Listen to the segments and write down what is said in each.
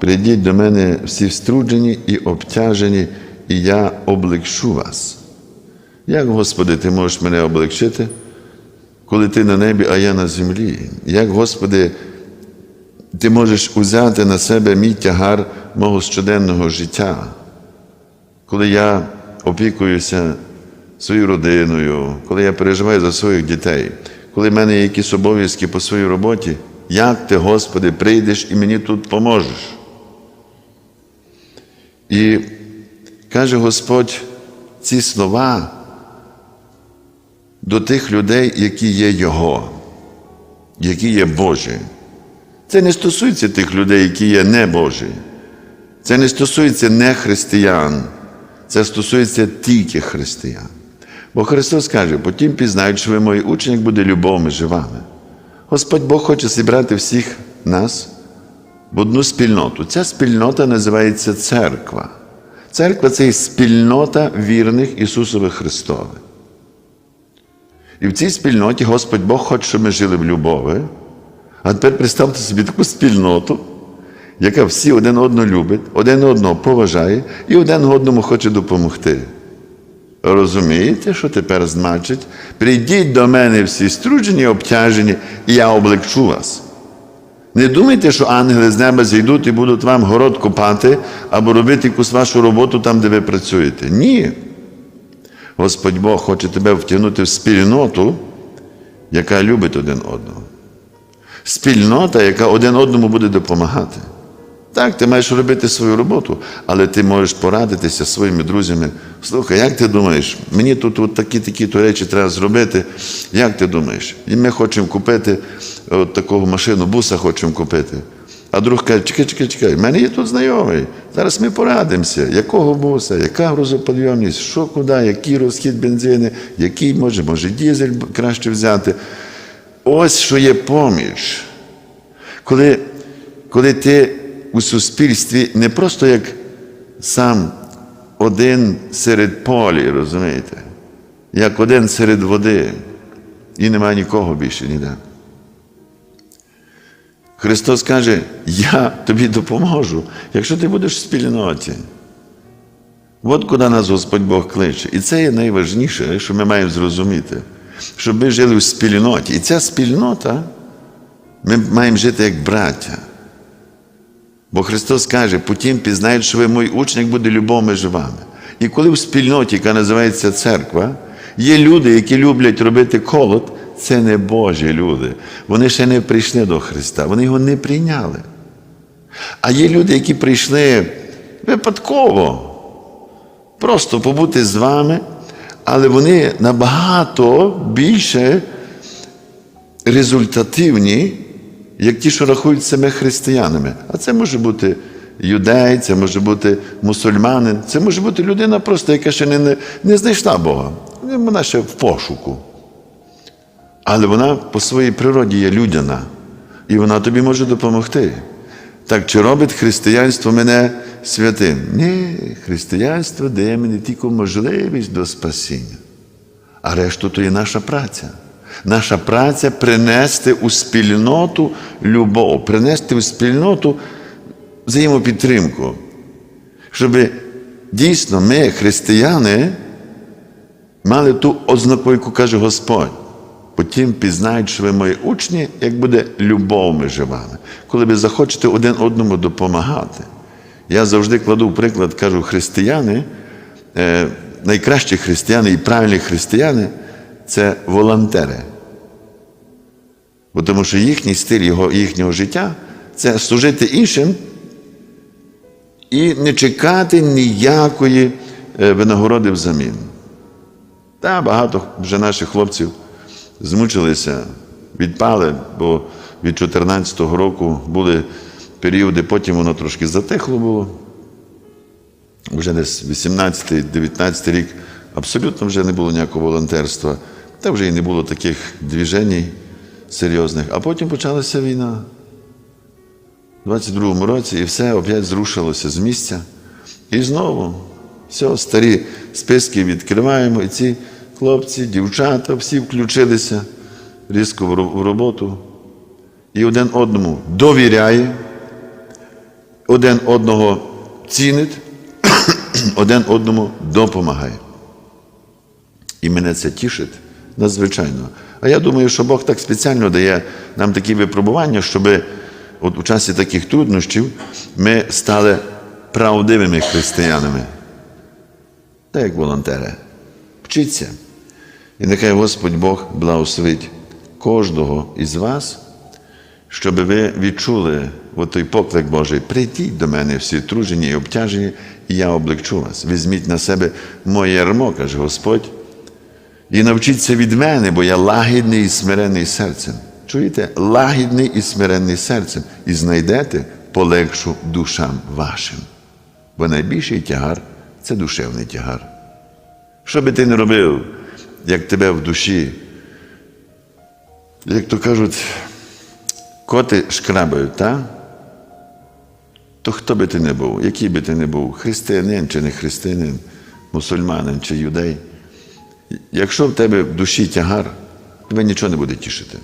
прийдіть до мене всі струджені і обтяжені, і я облегшу вас. Як, Господи, Ти можеш мене облегчити, коли ти на небі, а я на землі? Як, Господи, Ти можеш узяти на себе мій тягар мого щоденного життя, коли я опікуюся своєю родиною, коли я переживаю за своїх дітей, коли в мене є якісь обов'язки по своїй роботі, як ти, Господи, прийдеш і мені тут поможеш? І каже Господь ці слова до тих людей, які є Його, які є Божі. Це не стосується тих людей, які є не Божі. Це не стосується не християн, це стосується тільки християн. Бо Христос каже, потім пізнають, що ви мої учні, як буде любов між вами. Господь Бог хоче зібрати всіх нас в одну спільноту. Ця спільнота називається церква. Церква це і спільнота вірних Ісусових Христових. І в цій спільноті Господь Бог хоче, щоб ми жили в любові. А тепер представте собі таку спільноту, яка всі один одного любить, один одного поважає і один одному хоче допомогти. Розумієте, що тепер значить? Прийдіть до мене всі струджені, обтяжені, і я облегчу вас. Не думайте, що ангели з неба зійдуть і будуть вам город копати або робити якусь вашу роботу там, де ви працюєте. Ні. Господь Бог хоче тебе втягнути в спільноту, яка любить один одного. Спільнота, яка один одному буде допомагати. Так, ти маєш робити свою роботу, але ти можеш порадитися зі своїми друзями. Слухай, як ти думаєш, мені тут от такі такі речі треба зробити. Як ти думаєш? І ми хочемо купити от таку машину, буса хочемо купити. А друг каже, чекай, чекай, чекай, в мене є тут знайомий. Зараз ми порадимося, якого буса, яка грузоподйомність, що куди, який розхід бензини, який може, може дізель краще взяти. Ось що є поміч. Коли, коли ти у суспільстві не просто як сам один серед полі, розумієте, як один серед води, і немає нікого більше ніде. Христос каже, я тобі допоможу, якщо ти будеш в спільноті. От куди нас Господь Бог кличе. І це є найважніше, що ми маємо зрозуміти, щоб ми жили в спільноті. І ця спільнота, ми маємо жити як браття. Бо Христос каже, потім пізнають, що ви мої учні, як буде любов між вами. І коли в спільноті, яка називається церква, є люди, які люблять робити колод, це не Божі люди. Вони ще не прийшли до Христа, вони його не прийняли. А є люди, які прийшли випадково, просто побути з вами, але вони набагато більше результативні, як ті, що рахують себе християнами. А це може бути юдей, це може бути мусульманин, це може бути людина просто, яка ще не, не, знайшла Бога. Вона ще в пошуку. Але вона по своїй природі є людяна, і вона тобі може допомогти. Так, чи робить християнство мене святим? Ні, християнство дає мені тільки можливість до спасіння. А решту то є наша праця. Наша праця принести у спільноту любов, принести у спільноту взаємопідтримку. Щоб дійсно ми, християни, мали ту ознаку, яку каже Господь. Потім пізнають, що ви мої учні, як буде любов між вами, коли ви захочете один одному допомагати. Я завжди кладу приклад, кажу, християни, е, найкращі християни і правильні християни це волонтери. Бо тому що їхній стиль його, їхнього життя це служити іншим і не чекати ніякої е, винагороди взамін. Та багато вже наших хлопців змучилися, відпали, бо від 2014 року були періоди, потім воно трошки затихло було. Вже десь 18-19 рік абсолютно вже не було ніякого волонтерства, та вже і не було таких движень серйозних. А потім почалася війна. У 22-му році і все опять зрушилося з місця. І знову все, старі списки відкриваємо, і ці хлопці, дівчата, всі включилися різко в роботу. І один одному довіряє, один одного цінить, один одному допомагає. І мене це тішить надзвичайно. А я думаю, що Бог так спеціально дає нам такі випробування, щоб у часі таких труднощів ми стали правдивими християнами. Так як волонтери. Вчіться. І нехай Господь Бог благословить кожного із вас, щоб ви відчули той поклик Божий. Прийдіть до мене всі тружені і обтяжені, і я облегчу вас. Візьміть на себе моє ярмо, каже Господь. І навчіться від мене, бо я лагідний і смиренний серцем. Чуєте? Лагідний і смиренний серцем. І знайдете полегшу душам вашим. Бо найбільший тягар це душевний тягар. Що би ти не робив, як тебе в душі, як то кажуть, коти шкрабають, та? то хто би ти не був, який би ти не був, християнин чи не християнин, мусульманин чи юдей, якщо в тебе в душі тягар, тебе нічого не буде тішити.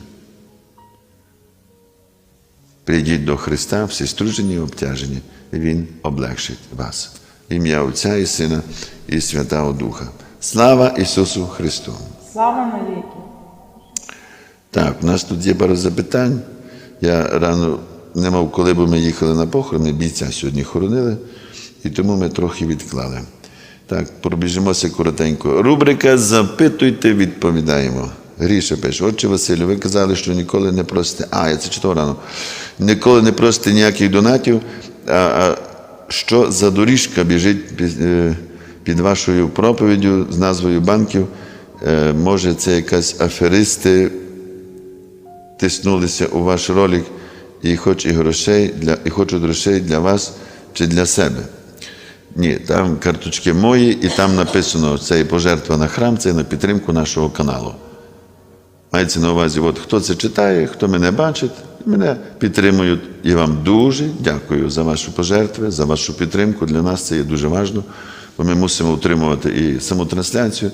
Прийдіть до Христа, всі стружені і обтяжені, і Він облегшить вас. Ім'я Отця і Сина і Святого Духа. Слава Ісусу Христу! Слава навіки. Так, у нас тут є пару запитань. Я рано не мав, коли б ми їхали на похорони, бійця сьогодні хоронили, і тому ми трохи відклали. Так, пробіжимося коротенько. Рубрика Запитуйте, відповідаємо. Гріша пише, отче Василю, ви казали, що ніколи не просите. А, я це читав рано. Ніколи не просите ніяких донатів. А, а що за доріжка біжить під, е, під вашою проповіддю з назвою банків? Е, Може, це якась аферисти тиснулися у ваш ролик і хоч грошей для, і хочуть грошей для вас чи для себе. Ні, там карточки мої, і там написано це і пожертва на храм, це на підтримку нашого каналу. Мається на увазі, от хто це читає, хто мене бачить, мене підтримують. І вам дуже дякую за вашу пожертви, за вашу підтримку. Для нас це є дуже важливо, бо ми мусимо утримувати і саму трансляцію,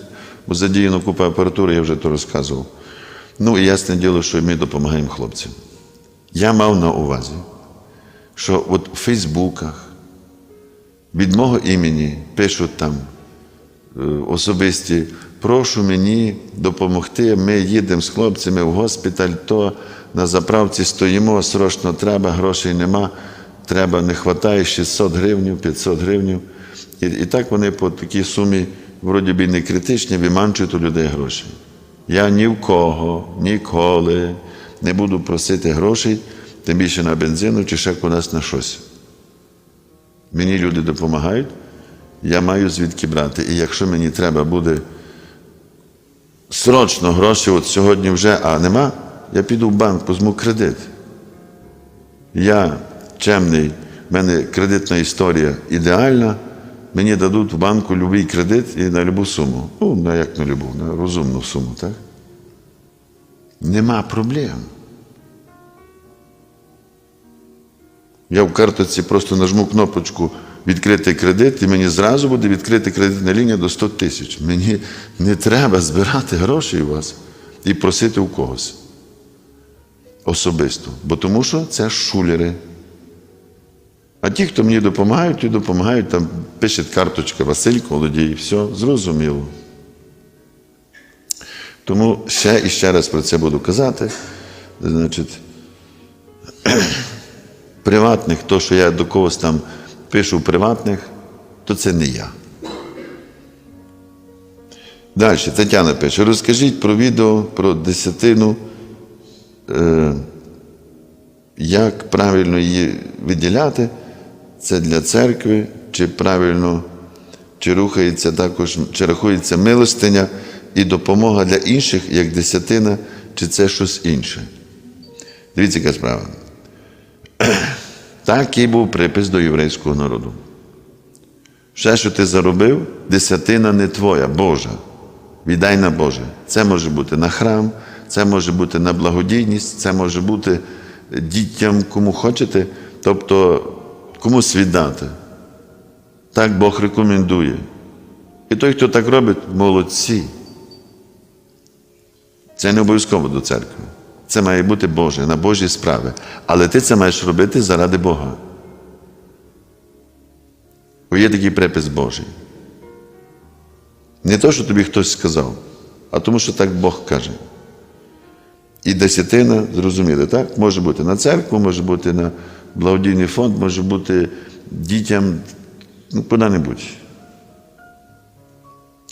бо задіяно купа апаратури, я вже то розказував. Ну і ясне діло, що ми допомагаємо хлопцям. Я мав на увазі, що от в Фейсбуках від мого імені пишуть там е, особисті, прошу мені допомогти. Ми їдемо з хлопцями в госпіталь, то на заправці стоїмо, срочно треба, грошей нема, треба, не вистачає 600 гривень, 500 гривень. І, і так вони по такій сумі, вроді би, не критичні, виманчують у людей гроші. Я ні в кого, ніколи не буду просити грошей, тим більше на бензину чи ще кудись на щось. Мені люди допомагають, я маю звідки брати. І якщо мені треба буде срочно гроші, от сьогодні вже, а нема, я піду в банк, візьму кредит. Я чемний, в мене кредитна історія ідеальна. Мені дадуть в банку будь-який кредит і на любу суму. Ну, як на любу, на розумну суму, так? Нема проблем. Я в картоці просто нажму кнопочку відкрити кредит, і мені зразу буде відкрити кредитна лінія до 100 тисяч. Мені не треба збирати гроші у вас і просити у когось особисто. Бо тому що це шулери. А ті, хто мені допомагають, ті допомагають, там пише карточка Василь Колодій, все, зрозуміло. Тому ще і ще раз про це буду казати. Значить, приватних, то, що я до когось там пишу приватних, то це не я. Далі, Тетяна пише, розкажіть про відео про десятину, е, як правильно її виділяти, це для церкви, чи правильно, чи рухається також, чи рахується милостиня і допомога для інших, як десятина, чи це щось інше. Дивіться, яка справа. Такий був припис до єврейського народу. Все, що ти заробив, десятина не твоя, Божа. Віддай на Боже. Це може бути на храм, це може бути на благодійність, це може бути дітям, кому хочете, тобто комусь віддати. Так Бог рекомендує. І той, хто так робить, молодці. Це не обов'язково до церкви. Це має бути Боже, на Божі справи. Але ти це маєш робити заради Бога. Бо є такий припис Божий. Не то, що тобі хтось сказав, а тому, що так Бог каже. І десятина, зрозуміли, так? Може бути на церкву, може бути на благодійний фонд, може бути дітям, ну, куди-небудь.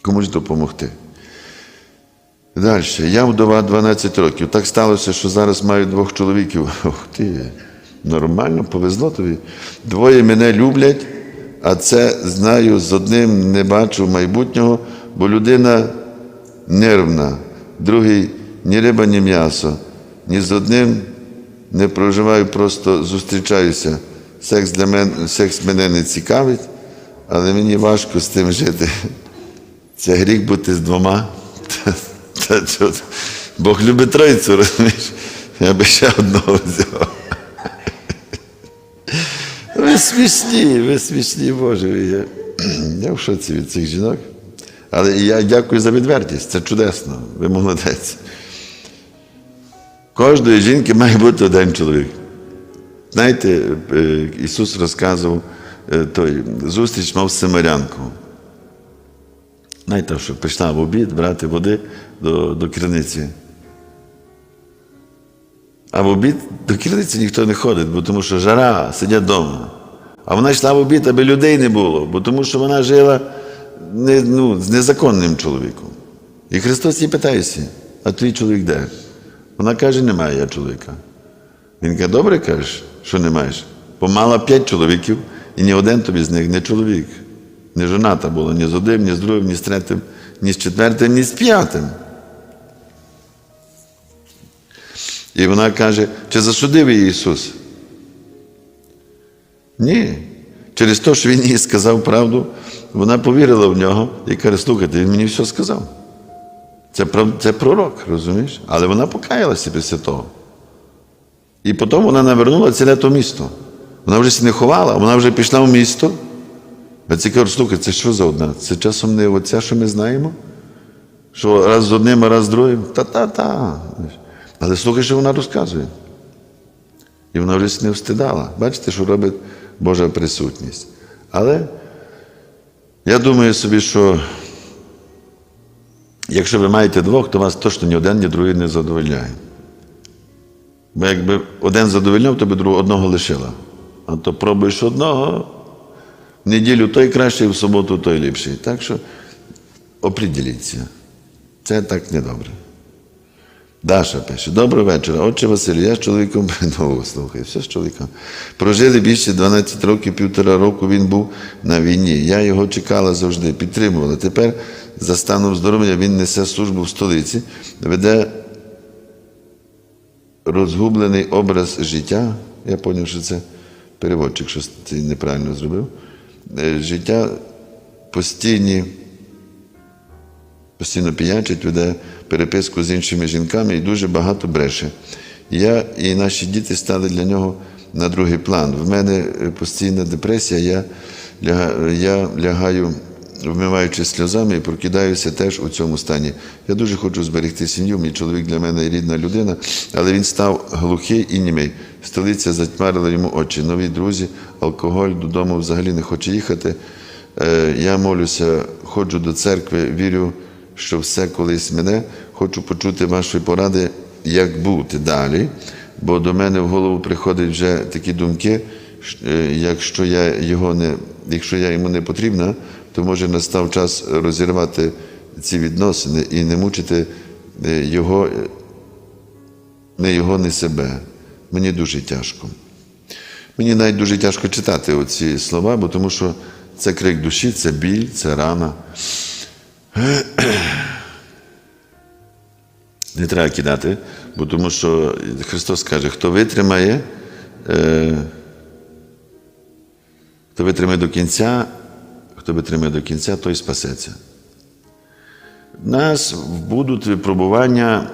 Комусь допомогти. Далі. Я вдова 12 років. Так сталося, що зараз маю двох чоловіків. Ох ти, нормально, повезло тобі. Двоє мене люблять, а це знаю, з одним не бачу майбутнього, бо людина нервна, другий ні риба, ні м'ясо. Ні з одним не проживаю, просто зустрічаюся. Секс для мене, секс мене не цікавить, але мені важко з тим жити. Це гріх бути з двома. Та, чого? Бог любить тройцю, розумієш? Я би ще одного взяв. Ви смішні, ви смішні, Боже. є. Я в шоці від цих жінок. Але я дякую за відвертість. Це чудесно. Ви молодець. Кожної жінки має бути один чоловік. Знаєте, е, Ісус розказував е, той зустріч мав Семирянку. Знаєте, що прийшла в обід брати води до, до криниці. А в обід до криниці ніхто не ходить, бо тому що жара, сидять вдома. А вона йшла в обід, аби людей не було, бо тому що вона жила не, ну, з незаконним чоловіком. І Христос їй питається, а твій чоловік де? Вона каже, немає я чоловіка. Він каже, добре кажеш, що не маєш. Помала п'ять чоловіків, і ні один тобі з них не чоловік. Не жоната була ні з одним, ні з другим, ні з третім, ні з четвертим, ні з п'ятим. І вона каже, чи засудив її Ісус? Ні. Через те, що Він їй сказав правду, вона повірила в нього і каже, слухайте, він мені все сказав. Це, це пророк, розумієш? Але вона покаялася після того. І потім вона навернула ціле то місто. Вона вже не ховала, вона вже пішла в місто. А ці кажуть, слухай, це що за одна? Це часом не оця, що ми знаємо? Що раз з одним, а раз з другим? Та-та-та. Але слухай, що вона розказує. І вона вже не встидала. Бачите, що робить Божа присутність. Але я думаю собі, що якщо ви маєте двох, то вас точно ні один, ні другий не задовольняє. Бо якби один задовольняв, то би одного лишила. А то пробуєш одного, неділю той кращий, в суботу той ліпший. Так що оприділіться. Це так недобре. Даша пише, доброго вечора. Отче Василь, я з чоловіком довго слухай, все з чоловіком. Прожили більше 12 років, півтора року він був на війні. Я його чекала завжди, підтримувала. Тепер за станом здоров'я він несе службу в столиці, веде розгублений образ життя. Я зрозумів, що це переводчик, що неправильно зробив. Е, Життя постійні постійно п'ячить, веде переписку з іншими жінками і дуже багато бреше. Я і наші діти стали для нього на другий план. В мене е, постійна депресія, я, я лягаю, вмиваючись сльозами, і прокидаюся теж у цьому стані. Я дуже хочу зберегти сім'ю. Мій чоловік для мене рідна людина, але він став глухий і німий. Столиця затьмарила йому очі. Нові друзі, алкоголь додому взагалі не хоче їхати. Е, Я молюся, ходжу до церкви, вірю, що все колись мене. Хочу почути ваші поради, як бути далі, бо до мене в голову приходять вже такі думки, е, якщо я, його не, якщо я йому не потрібна, то може настав час розірвати ці відносини і не мучити е, його, е, не його, не себе. Мені дуже тяжко. Мені навіть дуже тяжко читати оці слова, бо тому що це крик душі, це біль, це рана. Не треба кидати, бо тому що Христос каже, хто витримає, е, хто витримає до кінця, хто витримає до кінця, той спасеться. Нас будуть випробування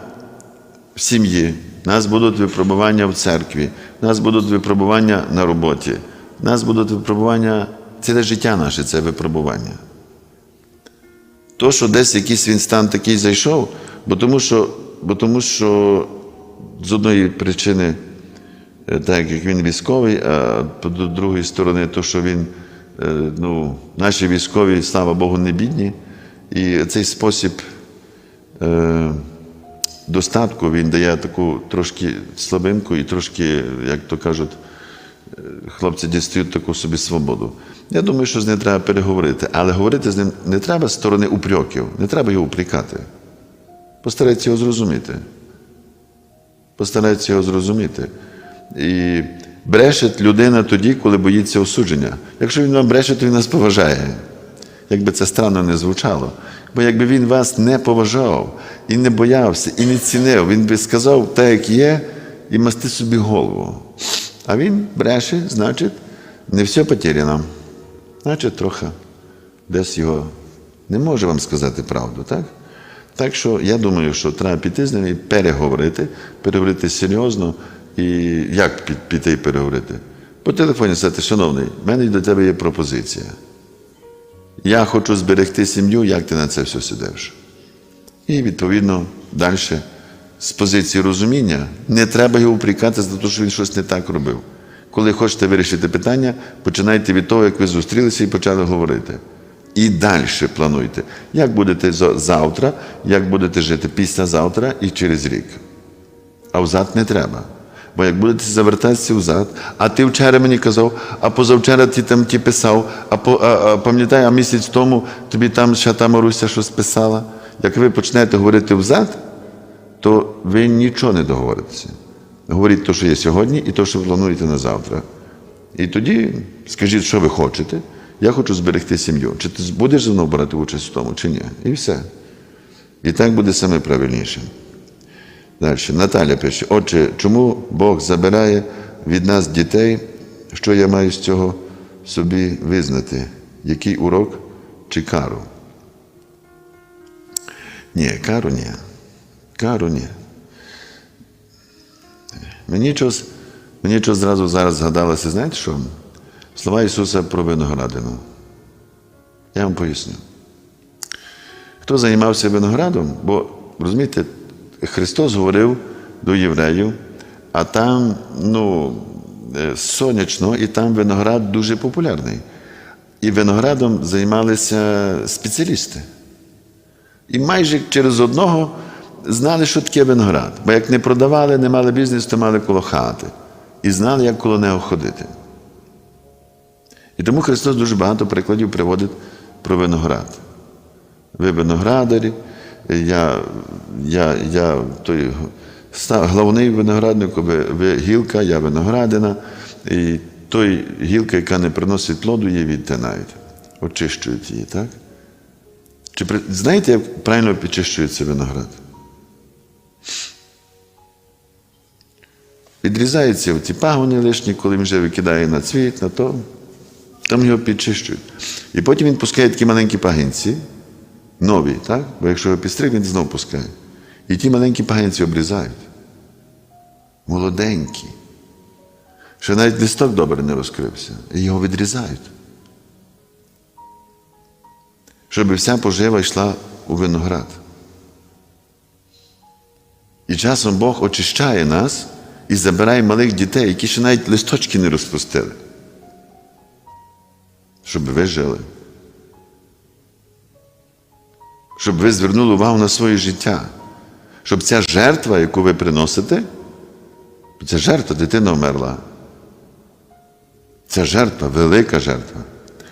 в сім'ї, нас будуть випробування в церкві, нас будуть випробування на роботі, нас будуть випробування, ціле життя наше це випробування. То, що десь якийсь він стан такий зайшов, бо тому що, бо тому що з одної причини, е, так як він військовий, а з другої сторони, то, що він ну, наші військові, слава Богу, не бідні. І цей спосіб е, достатку він дає таку трошки слабинку і трошки, як то кажуть, е, хлопці дістають таку собі свободу. Я думаю, що з ним треба переговорити, але говорити з ним не треба з сторони упреків, не треба його упрекати. Постарайтеся його зрозуміти. Постарайтеся його зрозуміти. І бреше людина тоді, коли боїться осудження. Якщо він вам бреше, то він нас поважає. Якби це странно не звучало. Бо якби він вас не поважав і не боявся, і не цінив, він би сказав так, як є, і масти собі голову. А він бреше, значить, не все потеряно. Значить, трохи десь його не може вам сказати правду, так? Так що я думаю, що треба піти з ними і переговорити, переговорити серйозно. І як піти і переговорити? По телефоні сказати, шановний, в мене до тебе є пропозиція. Я хочу зберегти сім'ю, як ти на це все сидиш? І відповідно далі з позиції розуміння не треба його упрекати за те, що він щось не так робив. Коли хочете вирішити питання, починайте від того, як ви зустрілися і почали говорити. І далі плануйте, як будете завтра, як будете жити післязавтра і через рік. А взад не треба. Бо як будете завертатися взад, а ти вчора мені казав, а позавчора ти там ті писав, а, по, а, а пам'ятай, а місяць тому тобі там ще та Маруся щось писала. Як ви почнете говорити взад, то ви нічого не договоритеся. Говоріть те, що є сьогодні, і те, що плануєте на завтра. І тоді скажіть, що ви хочете. Я хочу зберегти сім'ю. Чи ти будеш мною брати участь в тому, чи ні? І все. І так буде саме правильніше. Далі. Наталя пише: Отже, чому Бог забирає від нас дітей? Що я маю з цього собі визнати? Який урок чи кару? Ні, кару ні. Кару ні. Мені щось, мені щось зразу зараз згадалося, знаєте що? Слова Ісуса про виноградину. Я вам поясню. Хто займався виноградом, бо розумієте, Христос говорив до євреїв, а там ну, е, сонячно, і там виноград дуже популярний. І виноградом займалися спеціалісти. І майже через одного знали, що таке виноград. Бо як не продавали, не мали бізнесу, то мали коло хати. І знали, як коло нього ходити. І тому Христос дуже багато прикладів приводить про виноград. Ви виноградарі, я, я, я той ста- головний виноградник, ви, ви гілка, я виноградина. І той гілка, яка не приносить плоду, її відтинають, очищують її, так? Чи знаєте, як правильно підчищується виноград? Відрізаються ці пагони лишні, коли він вже викидає на цвіт, на то, там його підчищують. І потім він пускає такі маленькі пагінці, нові, так? Бо якщо його підстриг, він знову пускає. І ті маленькі пагінці обрізають. Молоденькі. Ще навіть листок добре не розкрився. І його відрізають. Щоб вся пожива йшла у виноград. І часом Бог очищає нас і забирає малих дітей, які ще навіть листочки не розпустили. Щоб ви Щоб ви звернули увагу на своє життя. Щоб ця жертва, яку ви приносите, ця жертва, дитина вмерла. Ця жертва, велика жертва.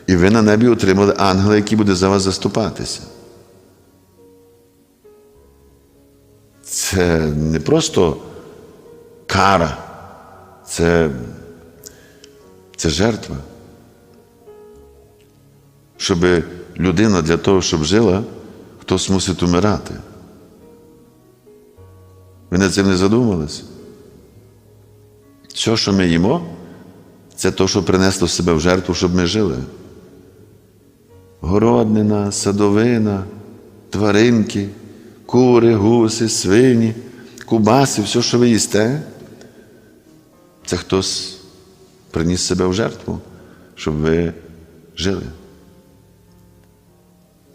І ви на небі отримали ангела, який буде за вас заступатися. Це не просто кара, це, це жертва. Щоб людина для того, щоб жила, хтось мусить умирати. Ви над цим не задумувалися? Все, що ми їмо, це те, що принесло себе в жертву, щоб ми жили. Городнина, садовина, тваринки, кури, гуси, свині, кубаси, все, що ви їсте, це хтось приніс себе в жертву, щоб ви жили.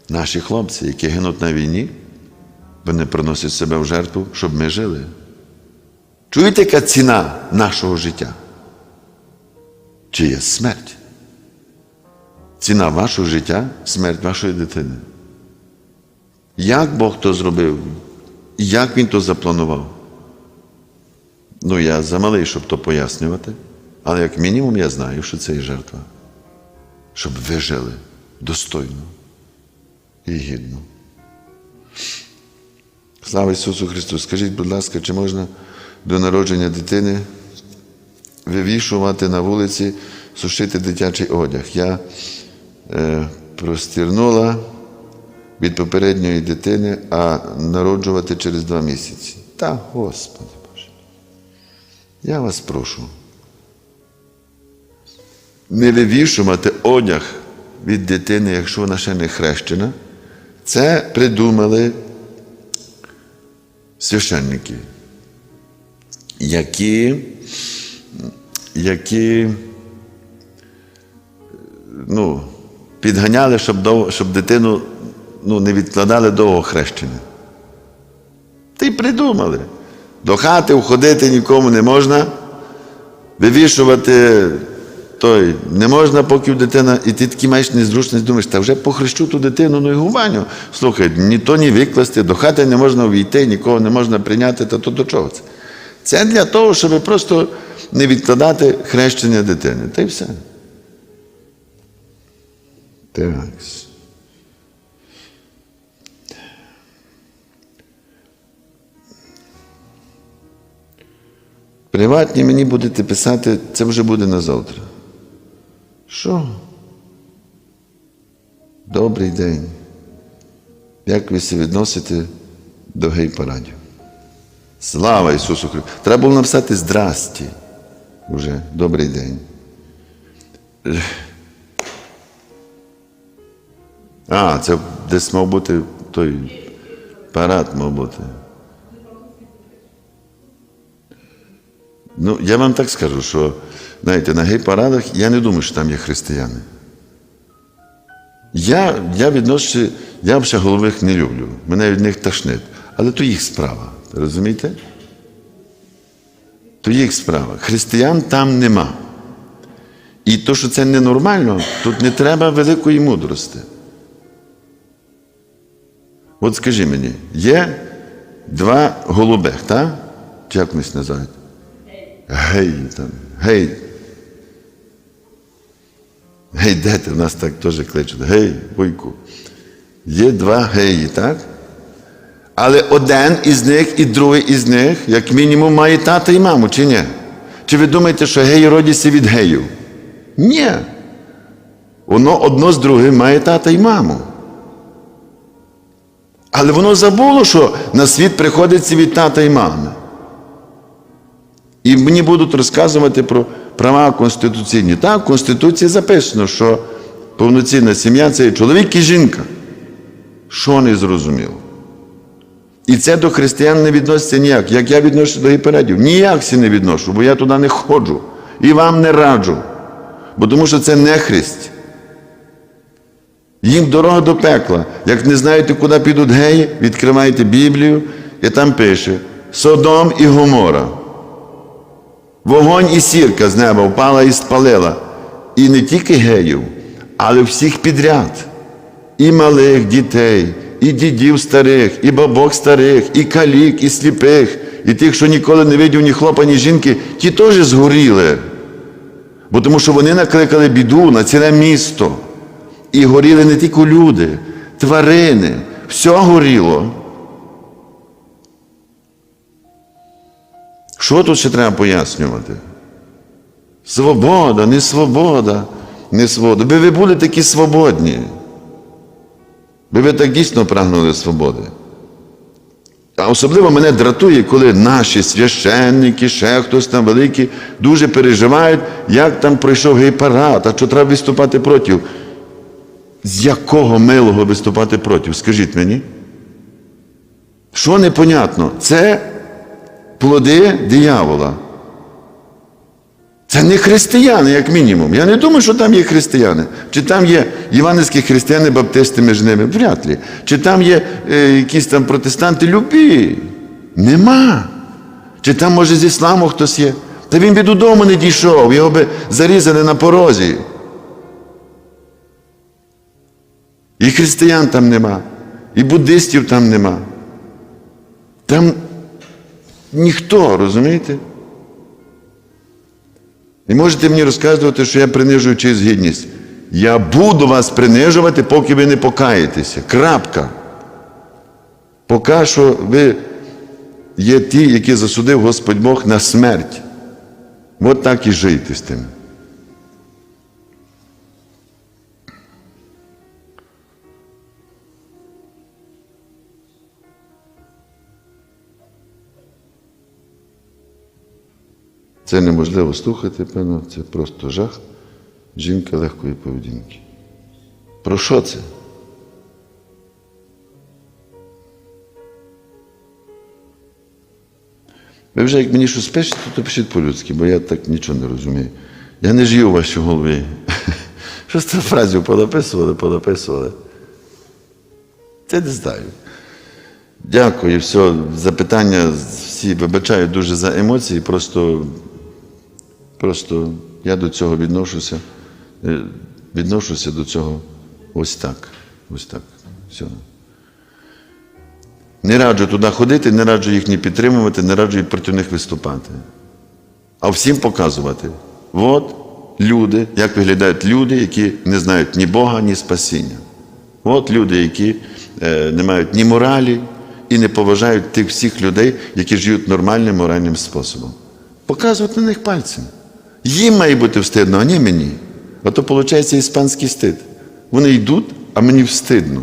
Наші хлопці, які гинуть на війні, вони приносять себе в жертву, щоб ми жили. Чуєте, яка ціна нашого життя? Чи є смерть? ціна вашого життя, смерть вашої дитини. Як Бог то зробив? Як Він то запланував? Ну, я замалий, щоб то пояснювати, але як мінімум я знаю, що це є жертва. Щоб ви жили достойно і гідно. Слава Ісусу Христу! Скажіть, будь ласка, чи можна до народження дитини вивішувати на вулиці, сушити дитячий одяг? Я е, простірнула від попередньої дитини, а народжувати через два місяці. Та, Господи Боже. Я вас прошу. Не вивішувати одяг від дитини, якщо вона ще не хрещена. Це придумали священники, які, які ну, підганяли, щоб, дов, щоб дитину ну, не відкладали довго хрещення. Й придумали. До хати входити нікому не можна, вивішувати той не можна, поки дитина, і ти такі маєш незручність, думаєш, та вже похрещу ту дитину, ну і гуваню. Слухай, ні то ні викласти, до хати не можна увійти, нікого не можна прийняти, та то до чого це? Це для того, щоб просто не відкладати хрещення дитини. Та й все. Так. Приватні мені будете писати, це вже буде на завтра. Що? Добрий день. Як ви себе відносите до гей-парадів? Слава Ісусу Христу! Треба було написати здрасті. Уже добрий день. А, це десь мав бути той парад мав бути. Ну, я вам так скажу, що знаєте, на гей-парадах я не думаю, що там є християни. Я я відношу, я взагалі голових не люблю. Мене від них тошнить. Але то їх справа. Розумієте? То їх справа. Християн там нема. І то, що це ненормально, тут не треба великої мудрості. От скажи мені, є два голубех, так? Як вони називають? Гей, там, гей. Гей, де ти? Нас так теж кличуть. Гей, вуйку. Є два геї, так? Але один із них і другий із них, як мінімум, має тата і маму, чи ні? Чи ви думаєте, що геї родяться від геїв? Ні. Воно одно з другим має тата і маму. Але воно забуло, що на світ приходиться від тата і мами. І мені будуть розказувати про права конституційні. Так, в Конституції записано, що повноцінна сім'я це чоловік і жінка. Що не зрозуміло? І це до християн не відноситься ніяк. Як я відношу до гіпередів, ніяк всі не відношу, бо я туди не ходжу. І вам не раджу. Бо тому що це не христ. Їм дорога до пекла. Як не знаєте, куди підуть геї, відкривайте Біблію, і там пише Содом і Гомора. Вогонь і сірка з неба впала і спалила. І не тільки геїв, але всіх підряд. І малих дітей, і дідів старих, і бабок старих, і калік, і сліпих, і тих, що ніколи не видів ні хлопа, ні жінки, ті теж згоріли. Бо тому що вони накликали біду на ціле місто. І горіли не тільки люди, тварини, все горіло. Що тут ще треба пояснювати? Свобода, не свобода, не свобода. Би ви були такі свободні. Би ви так дійсно прагнули свободи. А особливо мене дратує, коли наші священники, ще хтось там великий, дуже переживають, як там пройшов гей-парад, а що треба виступати проти. З якого милого виступати проти? Скажіть мені. Що непонятно? Це плоди диявола. Це не християни, як мінімум. Я не думаю, що там є християни. Чи там є іванівські християни, баптисти між ними? Вряд ли. Чи там є е, якісь там протестанти любі? Нема. Чи там, може, з ісламу хтось є? Та він би додому не дійшов, його би зарізали на порозі. І християн там нема, і буддистів там нема. Там ніхто, розумієте? І можете мені розказувати, що я принижую чиюсь гідність. Я буду вас принижувати, поки ви не покаєтеся. Крапка. Поки що ви є ті, які засудив Господь Бог на смерть. От так і жийте з тим. Це неможливо слухати, певно, це просто жах жінки легкої поведінки. Про що це? Ви вже як мені щось пишете, то пишіть по-людськи, бо я так нічого не розумію. Я не жию у вашій голові. Щось там фразів понаписували, понаписували. Це не знаю. Дякую, все, запитання всі вибачаю дуже за емоції, просто, просто я до цього відношуся, е, відношуся до цього ось так. Ось так. Все. Не раджу туди ходити, не раджу їх ні підтримувати, не раджу проти них виступати. А всім показувати. От люди, як виглядають люди, які не знають ні Бога, ні спасіння. От люди, які е, не мають ні моралі і не поважають тих всіх людей, які живуть нормальним моральним способом. Показувати на них пальцем. Їм має бути встидно, а не мені. А то виходить іспанський стид. Вони йдуть, а мені встидно.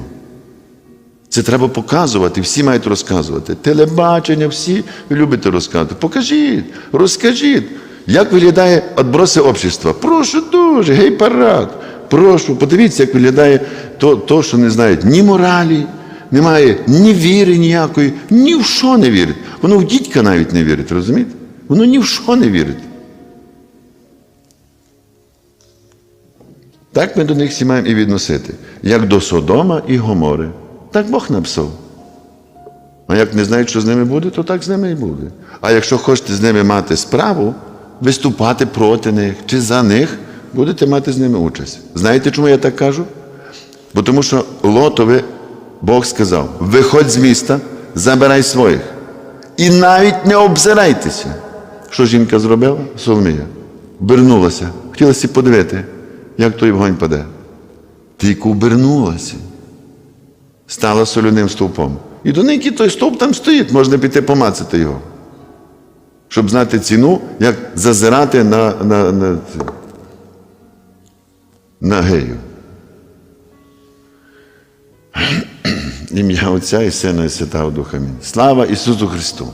Це треба показувати, всі мають розказувати. Телебачення, всі любите розказувати. Покажіть, розкажіть, як виглядає відброси общества. Прошу дуже, гей парад. Прошу, подивіться, як виглядає то, то, що не знають ні моралі, немає ні віри ніякої, ні в що не вірить. Воно в дідька навіть не вірить, розумієте? Воно ні в що не вірить. Так ми до них всі маємо і відносити, як до Содома і Гомори. Так Бог написав. А як не знають, що з ними буде, то так з ними і буде. А якщо хочете з ними мати справу, виступати проти них чи за них, будете мати з ними участь. Знаєте, чому я так кажу? Бо тому що Лотові Бог сказав: виходь з міста, забирай своїх. І навіть не обзирайтеся. Що жінка зробила? Соломія. Обернулася. Хотілося подивити, як той вогонь паде. Тільки обернулася стала соляним стовпом. І до неї той стовп там стоїть, можна піти помацати його. Щоб знати ціну, як зазирати на, на, на, на гею. Ім'я Отця і Сина і Святого Духа. Амінь. Слава Ісусу Христу!